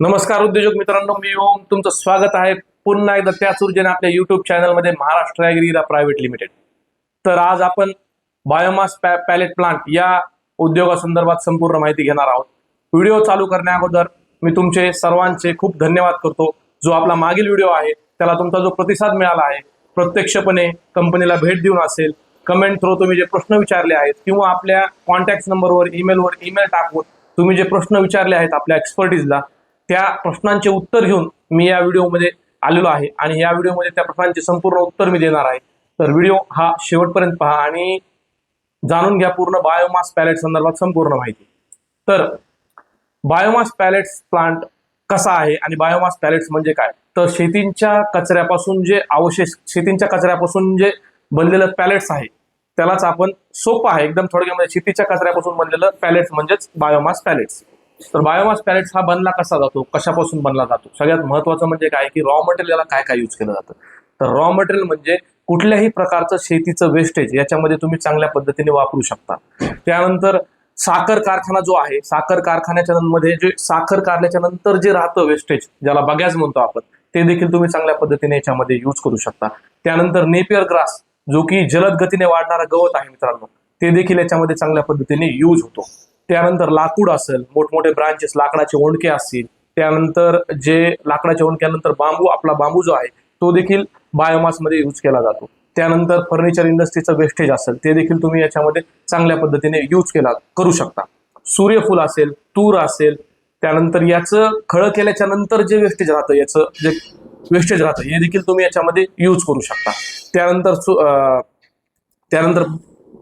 नमस्कार उद्योजक मित्रांनो मी ओम. तुमचं स्वागत आहे पुन्हा एकदा त्याच ऊर्जेने आपल्या युट्यूब चॅनलमध्ये महाराष्ट्र ॲग्रीरा प्रायव्हेट लिमिटेड. तर आज आपण बायोमास पॅ पॅलेट प्लांट या उद्योगासंदर्भात संपूर्ण माहिती घेणार आहोत. व्हिडिओ चालू करण्या अगोदर मी तुमचे सर्वांचे खूप धन्यवाद करतो. जो आपला मागील व्हिडिओ आहे त्याला तुमचा जो प्रतिसाद मिळाला आहे प्रत्यक्षपणे कंपनीला भेट देऊन असेल कमेंट थ्रू तुम्ही जे प्रश्न विचारले आहेत किंवा आपल्या कॉन्टॅक्ट नंबरवर ईमेलवर ईमेल टाकून तुम्ही जे प्रश्न विचारले आहेत आपल्या एक्सपर्टीजला त्या प्रश्नांचे उत्तर घेऊन मी या व्हिडिओमध्ये आलेलो आहे. आणि या व्हिडिओमध्ये त्या प्रश्नांचे संपूर्ण उत्तर मी देणार आहे. तर व्हिडिओ हा शेवटपर्यंत पहा आणि जाणून घ्या पूर्ण बायोमास पॅलेट संदर्भात संपूर्ण माहिती. तर बायोमास पॅलेट्स प्लांट कसा आहे आणि बायोमास पॅलेट्स म्हणजे काय? तर शेतींच्या कचऱ्यापासून जे अवशेष शेतींच्या कचऱ्यापासून जे बनलेलं पॅलेट्स आहे त्यालाच आपण सोपं आहे. एकदम थोडक्यामध्ये शेतीच्या कचऱ्यापासून बनलेलं पॅलेट्स म्हणजेच बायोमास पॅलेट्स तर बायोमास पॅलेट्स हा बनला कसा जातो? कशापासून बनला जातो? सगळ्यात महत्वाचं म्हणजे काय की रॉ मटेरियलला काय काय यूज केलं जातं? तर रॉ मटेरियल म्हणजे कुठल्याही प्रकारचं शेतीचं वेस्टेज याच्यामध्ये तुम्ही चांगल्या पद्धतीने वापरू शकता. त्यानंतर साखर कारखाना जो आहे साखर कारखान्याच्या मध्ये जे साखर काढल्याच्या नंतर जे राहतं वेस्टेज ज्याला बगॅज म्हणतो आपण ते देखील तुम्ही चांगल्या पद्धतीने याच्यामध्ये यूज करू शकता. त्यानंतर नेपियर ग्रास जो की जलद गतीने वाढणारा गवत आहे मित्रांनो ते देखील याच्यामध्ये चांगल्या पद्धतीने यूज होतो. त्यानंतर लाकूड असेल मोठमोठे ब्रांचेस लाकडाचे ओंडके असतील. त्यानंतर जे लाकडाच्या ओंडक्यानंतर बांबू आपला बांबू जो आहे तो देखील बायोमासमध्ये यूज केला जातो. त्यानंतर फर्निचर इंडस्ट्रीचं वेस्टेज असेल ते देखील तुम्ही याच्यामध्ये चांगल्या पद्धतीने यूज केला करू शकता. सूर्यफूल असेल तूर असेल त्यानंतर याचं खळं केल्याच्यानंतर जे वेस्टेज राहतं याचं जे वेस्टेज राहतं हे देखील तुम्ही याच्यामध्ये यूज करू शकता. त्यानंतर सु- त्यानंतर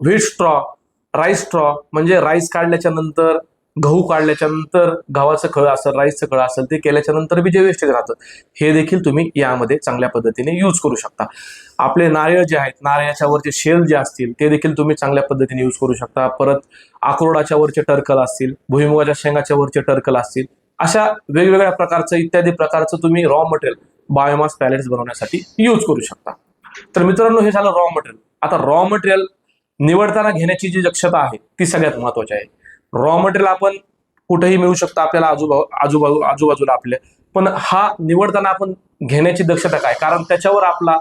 व्हीट स्ट्रॉ राईस स्ट्रॉ म्हणजे राईस काढल्याच्या नंतर गहू काढल्याच्या नंतर गव्हाचं खळ असेल राईसचं खळ असेल ते केल्याच्यानंतर बी जे वेस्टेज राहतं हे देखील तुम्ही यामध्ये चांगल्या पद्धतीने यूज करू शकता. आपले नारळ जे आहेत नारळाच्या वरचे शेल जे असतील ते देखील तुम्ही चांगल्या पद्धतीने यूज करू शकता. परत अक्रोडाच्या वरचे टर्कल असतील भुईमुगाच्या शेंगाच्या वरचे टर्कल असतील अशा वेगवेगळ्या प्रकारचं इत्यादी प्रकारचं तुम्ही रॉ मटेरियल बायोमास पॅलेट्स बनवण्यासाठी यूज करू शकता. तर मित्रांनो हे झालं रॉ मटेरियल आता रॉ मटेरियल निवडताना घेण्याची जी दक्षता आहे ती सगळ्यात महत्वाची आहे. रॉ मटेरियल आपण कुठेही मिळू शकतं आपल्याला आजूबाजू आजूबाजू आजूबाजूला आपल्या. पण हा निवडताना आपण घेण्याची दक्षता काय? कारण त्याच्यावर आपला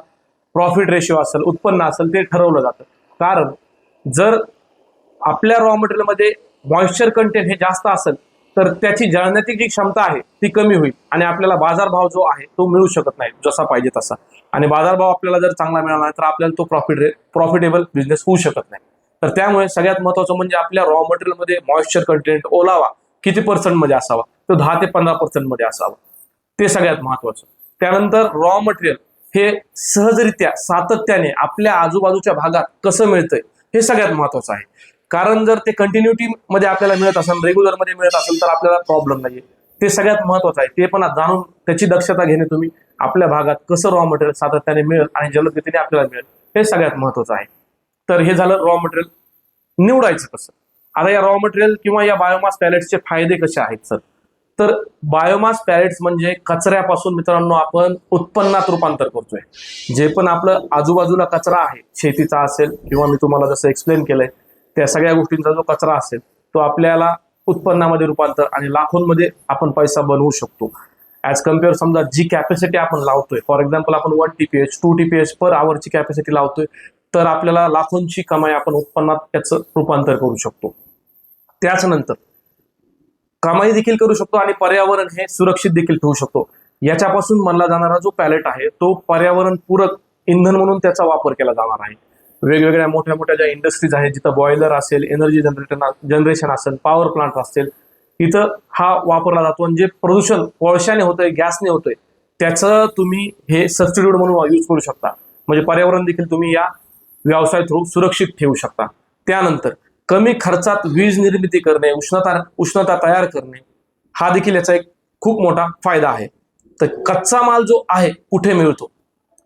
प्रॉफिट रेशो असेल उत्पन्न असेल ते ठरवलं जातं. कारण जर आपल्या रॉ मटेरियलमध्ये मॉइश्चर कंटेंट हे जास्त असेल तर त्याची जळण्याची जी क्षमता आहे ती कमी होईल. आणि आपल्याला बाजारभाव जो आहे तो मिळू शकत नाही जसा पाहिजे तसा. आणि बाजारभाव आपल्याला जर चांगला मिळाला नाही तर आपल्याला तो प्रॉफिट प्रॉफिटेबल बिझनेस होऊ शकत नाही. तर त्यामुळे सगळ्यात महत्वाचं म्हणजे आपल्या रॉ मटेरियलमध्ये मॉइश्चर कंटेंट ओलावा किती पर्सेंटमध्ये असावा? तो दहा ते पंधरा पर्सेंटमध्ये असावा. ते सगळ्यात महत्वाचं. त्यानंतर रॉ मटेरियल हे सहजरित्या सातत्याने आपल्या आजूबाजूच्या भागात कसं मिळतंय हे सगळ्यात महत्वाचं आहे. कारण जर ते कंटिन्युटी मध्ये आपल्याला मिळत असेल रेग्युलरमध्ये मिळत असेल तर आपल्याला प्रॉब्लेम नाही ते सगळ्यात महत्वाचं आहे. ते पण जाणून त्याची दक्षता घेणे तुम्ही. आपल्या भागात कसं रॉ मटेरियल सातत्याने मिळेल आणि जलदगतीने आपल्याला मिळेल हे सगळ्यात महत्वाचं आहे. तर हे झालं रॉ मटेरियल निवडायचं कसं? आता या रॉ मटेरियल किंवा या बायोमास पॅलेट्सचे फायदे कसे आहेत सर तर बायोमास पॅलेट्स म्हणजे कचऱ्यापासून मित्रांनो आपण उत्पन्नात रूपांतर करतोय. जे पण आपलं आजूबाजूला कचरा आहे शेतीचा असेल किंवा मी तुम्हाला जसं एक्सप्लेन केलंय त्या सगळ्या गोष्टींचा जो कचरा असेल तो आपल्याला उत्पन्नामध्ये रूपांतर आणि लाखोंमध्ये आपण पैसा बनवू शकतो. ॲज कंपेअर समजा जी कॅपॅसिटी आपण लावतोय फॉर एक्झाम्पल आपण one TPH to T P H per आवरची capacity लावतोय तर आपल्याला लाखोंची कमाई आपण उत्पन्नात त्याचं रूपांतर करू शकतो. त्याच नंतर कमाई देखील करू शकतो आणि पर्यावरण हे सुरक्षित देखील ठेवू शकतो. याच्यापासून बनला जाणारा जो पॅलेट आहे तो पर्यावरण पूरक इंधन म्हणून त्याचा वापर केला जाणार आहे. वेगवेगळ्या मोठ्या मोठ्या ज्या इंडस्ट्रीज आहेत जिथं बॉयलर असेल एनर्जी जनरेटर जनरेशन असेल पॉवर प्लांट असेल इथं हा वापरला जातो. आणि जे प्रदूषण कोळशाने होतंय गॅसने होतंय. त्याचं तुम्ही हे सबस्टिट्यूट म्हणून यूज करू शकता. म्हणजे पर्यावरण देखील तुम्ही या व्यवसाय थ्रू सुरक्षित ठेवू शकता. त्यानंतर कमी खर्चात वीज निर्मिती करणे उष्णता उष्णता तयार करणे हा देखील याचा एक खूप मोठा फायदा आहे. तर कच्चा माल जो आहे कुठे मिळतो?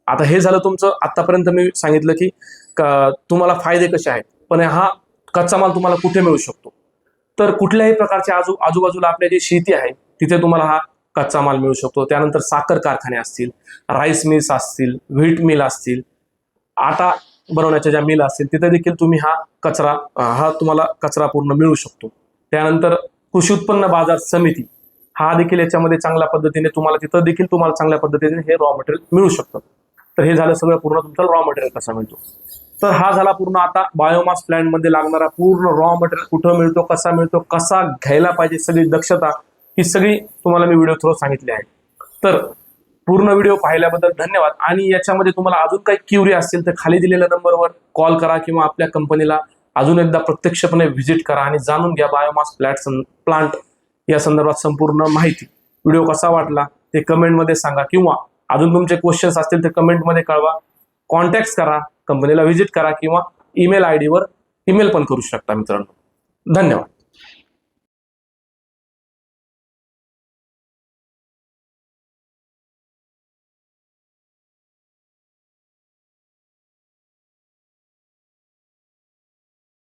आता हे झालं तुमचं आतापर्यंत मी सांगितलं की तुम्हाला फायदे कसे आहेत? पण हा कच्चा माल तुम्हाला कुठे मिळू शकतो? तर कुठल्याही प्रकारच्या आजू आजूबाजूला आपल्या जी शेती आहे तिथे तुम्हाला हा कच्चा माल मिळू शकतो. त्यानंतर साखर कारखाने असतील राईस मिल्स असतील व्हीट मिल असतील आटा बनवण्याच्या ज्या मिल असतील तिथे देखील तुम्ही हा कचरा हा तुम्हाला कचरा पूर्ण मिळू शकतो. त्यानंतर कृषी उत्पन्न बाजार समिती हा देखील याच्यामध्ये चांगल्या पद्धतीने तुम्हाला तिथं देखील तुम्हाला चांगल्या पद्धतीने हे रॉ मटेरियल मिळू शकतं. तर हे झालं सगळं पूर्ण तुमचं रॉ मटेरियल कसा मिळतो? तर हा झाला पूर्ण आता बायोमास प्लांटमध्ये लागणारा पूर्ण रॉ मटेरियल कुठं मिळतो कसा मिळतो कसा घ्यायला पाहिजे सगळी दक्षता ही सगळी तुम्हाला मी व्हिडिओ थ्रू सांगितली आहे. तर पूर्ण व्हिडिओ पाहिल्याबद्दल धन्यवाद. आणि याच्यामध्ये तुम्हाला अजून काही क्युरी असतील तर खाली दिलेल्या नंबरवर कॉल करा किंवा आपल्या कंपनीला अजून एकदा प्रत्यक्षपणे व्हिजिट करा आणि जाणून घ्या बायोमास प्लॅट प्लांट या संदर्भात संपूर्ण माहिती. व्हिडिओ कसा वाटला ते कमेंटमध्ये सांगा किंवा अजून तुमचे क्वेश्चन्स असतील तर कमेंटमध्ये कळवा. कॉन्टॅक्ट करा. कंपनीला व्हिजिट करा किंवा ईमेल आय डीवर ईमेल पण करू शकता मित्रांनो. धन्यवाद.